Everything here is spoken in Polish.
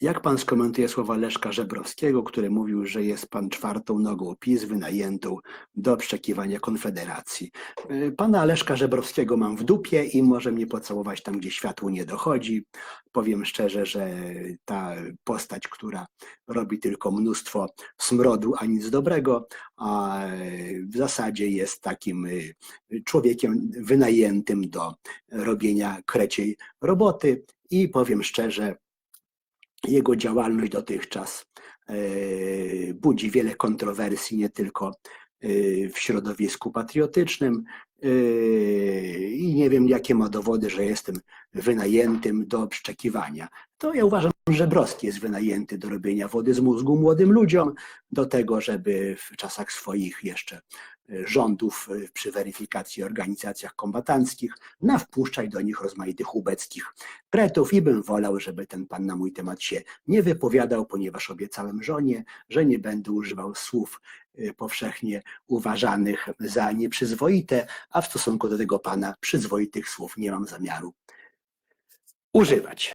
Jak pan skomentuje słowa Leszka Żebrowskiego, który mówił, że jest pan czwartą nogą PiS wynajętą do obszczekiwania Konfederacji? Y, Pana Leszka Żebrowskiego mam w dupie i może mnie pocałować tam, gdzie światło nie dochodzi. Powiem szczerze, że ta postać, która robi tylko mnóstwo smrodu, a nic dobrego, a w zasadzie jest takim y, człowiekiem wynajętym do robienia kreciej roboty i powiem szczerze, jego działalność dotychczas e, budzi wiele kontrowersji, nie tylko e, w środowisku patriotycznym. e, I nie wiem, jakie ma dowody, że jestem wynajętym do obszczekiwania. To ja uważam, że Browski jest wynajęty do robienia wody z mózgu młodym ludziom, do tego, żeby w czasach swoich jeszcze rządów e, przy weryfikacji organizacjach kombatanckich nawpuszczać do nich rozmaitych ubeckich kretów i bym wolał, żeby ten pan na mój temat się nie wypowiadał, ponieważ obiecałem żonie, że nie będę używał słów y, powszechnie uważanych za nieprzyzwoite, a w stosunku do tego pana przyzwoitych słów nie mam zamiaru używać.